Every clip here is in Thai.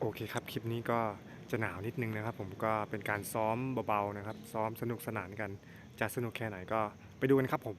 โอเคครับ คลิปนี้ก็จะหนาวนิดนึงนะครับ ผมก็เป็นการซ้อมเบา ๆ นะครับ ซ้อมสนุกสนานกันจะสนุกแค่ไหนก็ไปดูกันครับผม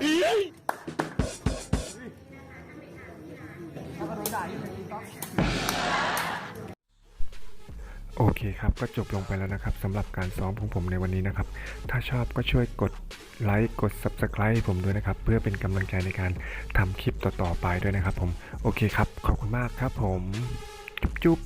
โอเคครับก็จบลงไปแล้วนะครับสำหรับการซ้อมของผมในวันนี้นะครับ ถ้าชอบก็ช่วยกดไลค์กด Subscribe ผมด้วยนะครับ เพื่อเป็นกำลังใจในการทำคลิปต่อ ๆ ไปด้วยนะครับผมโอเคครับขอบคุณมากครับผม จุ๊บ